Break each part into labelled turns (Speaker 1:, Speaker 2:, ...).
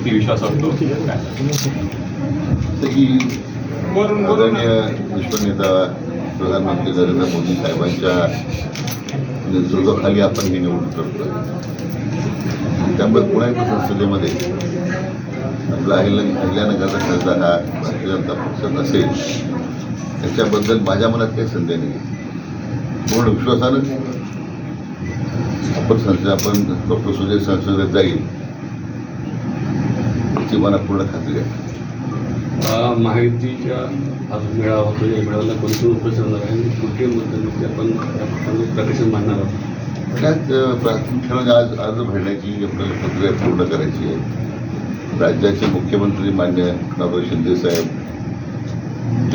Speaker 1: किती विश्वास वाटतो
Speaker 2: की आदरणीय विश्वनेता प्रधानमंत्री नरेंद्र मोदी साहेबांच्या नेतृत्वाखाली आपण ही निवडणूक करतो त्यामुळे पुन्हा एकदा संसदेमध्ये आपला अहिल्या अहिल्यानगरचा खासदार हा भारतीय जनता पक्ष नसेल त्याच्याबद्दल माझ्या मनात काही संदेह नाही पूर्ण विश्वासानं आपण संसद आपण डॉक्टर सुजय संसदेत जाईल. याची मला पूर्ण खात्री आहे.
Speaker 3: अ, महायुतीच्या आज मेळावा होतो या मेळाव्याला कोणते उपस्थित राहणार आहे? कुठे मतदान आपण प्रकाशन मांडणार आहोत.
Speaker 2: त्यात अ, प्राथमिक आज अर्ज भरण्याची आपल्याला प्रक्रिया पूर्ण करायची आहे. राज्याचे मुख्यमंत्री मान्य एकनाथराव शिंदे साहेब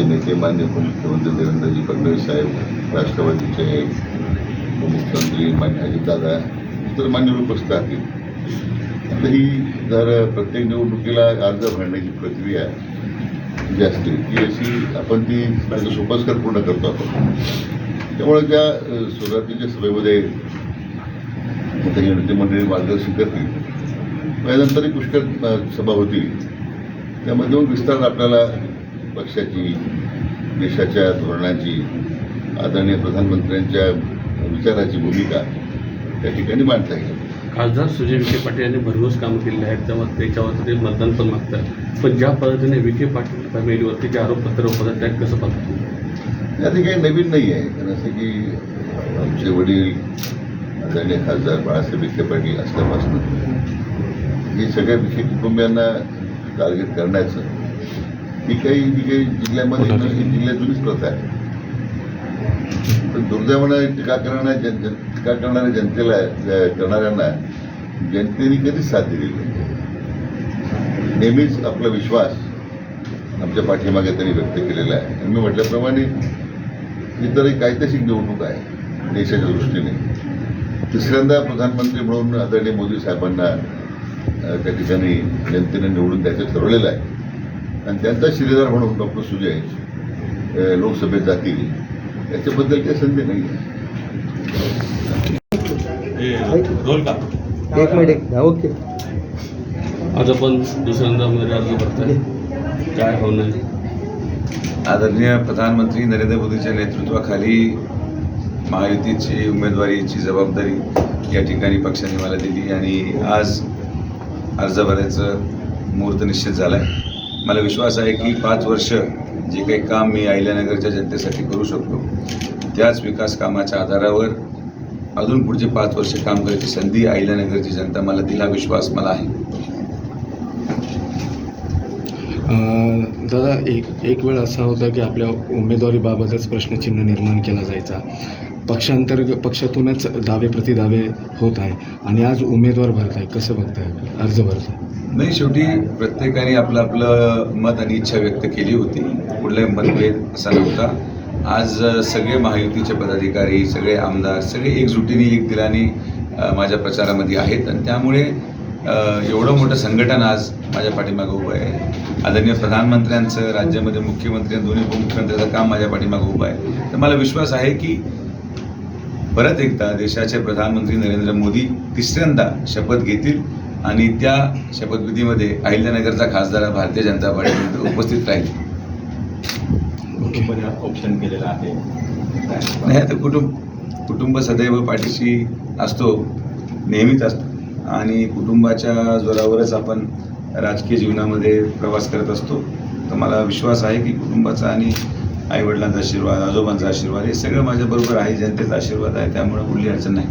Speaker 2: नेते मान्य उपमुख्यमंत्री देवेंद्रजी फडणवीस साहेब राष्ट्रवादीचे उपमुख्यमंत्री मान्य अजितदादा इतर मान्यवर उपस्थित राहतील. आता ही जर प्रत्येक निवडणुकीला अर्ज भरण्याची प्रक्रिया जी असते ती अशी आपण ती सोपस्कर पूर्ण करतो आपण. त्यामुळे त्या सुरुवातीच्या सभेमध्ये मंडळी मार्गदर्शन करतील त्यानंतरही पुष्कळ सभा होतील. त्यामध्ये विस्तार आपल्याला पक्षाची देशाच्या धोरणाची आदरणीय प्रधानमंत्र्यांच्या विचाराची भूमिका त्या ठिकाणी मांडता येईल.
Speaker 3: खासदार सुजय विखे पाटील यांनी भरघोस कामं केलेली आहेत. तेव्हा त्याच्यावर ते मतदान पण मागतात. पण ज्या पद्धतीने विखे पाटील फॅमिलीवरती जे आरोपपत्र होतात त्यात कसं पाहतात
Speaker 2: यात काही नवीन नाही आहे. कारण असं की आमचे वडील आदरणीय खासदार बाळासाहेब विखे पाटील असल्यापासून हे सगळ्या विखे कुटुंबियांना टार्गेट करण्याचं ही काही जी काही जिल्ह्यामध्ये ही जिल्ह्यात जुनीच प्रथा आहे. पण दुर्दैवानं टीका करणाऱ्या जन जन- टीका करणाऱ्या जनतेला करणाऱ्यांना जनतेने कधीच साथ दिली नाही. नेहमीच आपला विश्वास आमच्या पाठीमागे त्यांनी व्यक्त केलेला आहे. आणि मी म्हटल्याप्रमाणे इतर एक ऐतिहासिक निवडणूक आहे देशाच्या दृष्टीने. तिसऱ्यांदा प्रधानमंत्री म्हणून आदरणीय मोदी साहेबांना त्या ठिकाणी जनतेने निवडून द्यायचं ठरवलेलं आहे. आणि त्यांचा शिलेदार म्हणून डॉक्टर सुजय लोकसभेत जातील. याच्याबद्दल काही संधी नाही.
Speaker 4: एक मिनिट एक ओके.
Speaker 3: आज आपण दुसऱ्यांदा उमेदवारी अर्ज भरताय काय होणार
Speaker 5: आदरणीय प्रधानमंत्री नरेंद्र मोदीच्या नेतृत्वाखाली महायुतीची उमेदवारीची जबाबदारी या ठिकाणी पक्षाने मला दिली आणि आज अर्ज भरायचं मुहूर्त निश्चित झाला आहे मला विश्वास आहे की पाच वर्ष जे काही काम मी अहिल्यानगरच्या जनतेसाठी करू शकतो त्याच विकास कामाच्या आधारावर अजून पुढचे पाच वर्ष काम करायची संधी अहिल्यानगरची जनता मला दिला विश्वास मला आहे.
Speaker 6: दादा एक एक वेळ असा होता की आपल्या उमेदवारीबाबतच प्रश्नचिन्ह निर्माण केला जायचा. पक्षांतर पक्षातूनच दावे प्रतिदावे होत आहे आणि आज उमेदवार भरत आहे. कसं बघताय? अर्ज भरताय
Speaker 5: नाही शेवटी प्रत्येकाने आपलं आपलं मत आणि इच्छा व्यक्त केली होती. कुठलाही मतभेद असा नव्हता. आज सगळे महायुतीचे पदाधिकारी सगळे आमदार सगळे एकजुटीने एक दिलाने माझ्या प्रचारामध्ये आहेत. आणि त्यामुळे एवढं मोठं संघटन आज माझ्या पाठीमागं उभं आहे. आदरणीय प्रधानमंत्र्यांचं राज्यामध्ये मुख्यमंत्री आणि दोन्ही उपमुख्यमंत्र्यांचं काम माझ्या पाठीमागं उभं आहे. तर मला विश्वास आहे की परत एकदा देशाचे प्रधानमंत्री नरेंद्र मोदी तिसऱ्यांदा शपथ घेतील आणि त्या शपथविधीमध्ये अहिल्यानगरचा खासदार भारतीय जनता पार्टीमध्ये उपस्थित राहील.
Speaker 1: ऑप्शन केलेलं आहे
Speaker 5: नाही आता कुटुंब कुटुंब सदैव पाठीशी असतो नेहमीच असतो. आणि कुटुंबाच्या जोरावरच आपण राजकीय जीवनामध्ये प्रवास करत असतो. तर मला विश्वास आहे की कुटुंबाचा आणि आईवडिलांचा आशीर्वाद आजोबांचा आशीर्वाद हे सगळं माझ्याबरोबर आहे जनतेचा आशीर्वाद आहे त्यामुळे कुठली अडचण नाही.